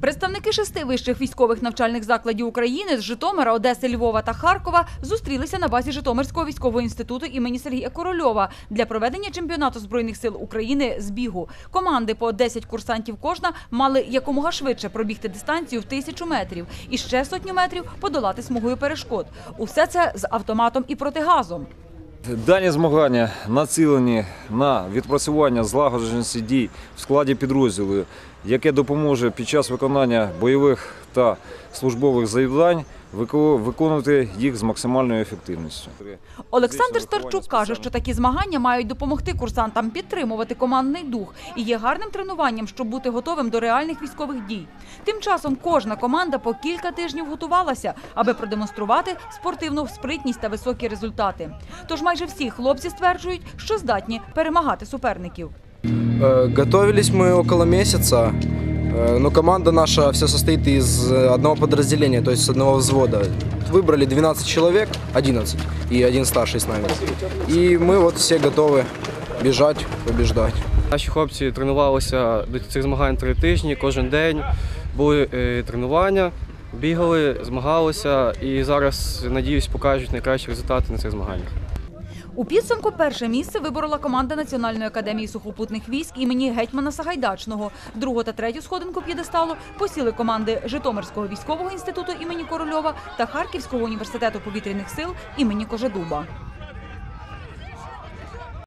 Представники шести вищих військових навчальних закладів України з Житомира, Одеси, Львова та Харкова зустрілися на базі Житомирського військового інституту імені Сергія Корольова для проведення чемпіонату збройних сил України з бігу. Команди по 10 курсантів кожна мали якомога швидше пробігти дистанцію в тисячу метрів і ще сотню метрів подолати смугою перешкод. Усе це з автоматом і протигазом. Дані змагання націлені на відпрацювання злагодженості дій в складі підрозділу, яке допоможе під час виконання бойових та службових завдань виконувати їх з максимальною ефективністю. Олександр Старчук каже, що такі змагання мають допомогти курсантам підтримувати командний дух і є гарним тренуванням, щоб бути готовим до реальних військових дій. Тим часом кожна команда по кілька тижнів готувалася, аби продемонструвати спортивну спритність та високі результати. Тож майже всі хлопці стверджують, що здатні перемагати суперників. Э, Готовились мы около месяца, э, но команда наша вся состоит из э, одного подразделения, то есть с одного взвода. Выбрали 12 человек, 11, и один старший с нами. И мы вот все готовы бежать, побеждать. Наші хлопці тренувалися до цих змагань три тижні, кожен день були е, тренування, бігали, змагалися і зараз, надіюсь, покажуть найкращі результати на цих змаганнях. У підсумку перше місце виборола команда Національної академії сухопутних військ імені гетьмана Сагайдачного. Другу та третю сходинку п'єдесталу посіли команди Житомирського військового інституту імені Корольова та Харківського університету повітряних сил імені Кожедуба.